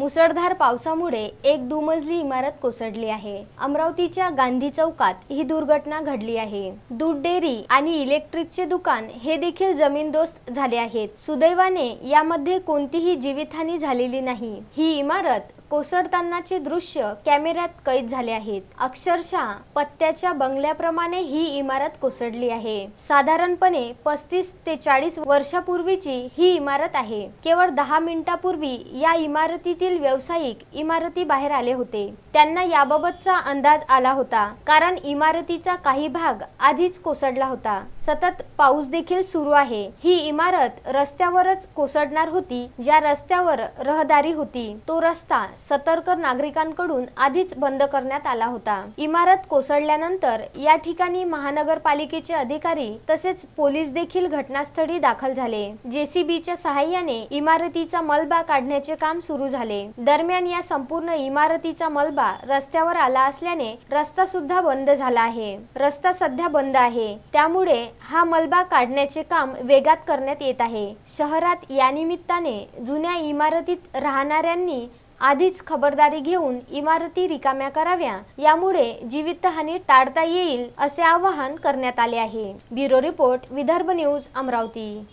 मुसळधार पावसामुळे एक दुमजली इमारत कोसळली आहे. अमरावतीच्या गांधी चौकात ही दुर्घटना घडली आहे. दूध डेअरी आणि इलेक्ट्रिकचे दुकान हे देखील जमीनदोस्त झाले आहेत. सुदैवाने यामध्ये कोणतीही जीवितहानी झालेली नाही. ही इमारत कोसळतानाचे दृश्य कॅमेऱ्यात कैद झाले आहेत. अक्षरशः पत्त्याच्या बंगल्याप्रमाणे ही इमारत कोसळली आहे. साधारणपणे पस्तीस ते चाळीस वर्षापूर्वीची ही इमारत आहे. केवळ दहा मिनिटापूर्वी या इमारतीतील व्यावसायिक इमारती बाहेर आले होते. त्यांना याबाबतचा अंदाज आला होता कारण इमारतीचा काही भाग आधीच कोसळला होता. सतत पाऊस देखील सुरू आहे. ही इमारत रस्त्यावरच कोसळणार होती ज्या रस्त्यावर रहदारी होती. तो रस्ता सतर्क नागरिकांकडून आधीच बंद करण्यात आला होता. इमारत कोसळल्यानंतर या ठिकाणी महानगरपालिकेचे अधिकारी तसेच पोलीस देखील घटनास्थळी दाखल झाले. जेसीबीच्या सहाय्याने इमारतीचा मलबा काढण्याचे काम सुरू झाले. दरम्यान या संपूर्ण इमारतीचा मलबा रस्त्यावर आला असल्याने रस्ता सुद्धा बंद झाला आहे. रस्ता सध्या बंद आहे. त्यामुळे हा मलबा काढण्याचे काम वेगात करण्यात येत आहे. शहरात या निमित्ताने जुन्या इमारतीत राहणाऱ्यांनी आधीच खबरदारी घेऊन इमारती रिकाम्या कराव्या यामुळे जीवितहानी टाळता येईल असे आवाहन करण्यात आले आहे. Bureau report Vidarbha news Amravati.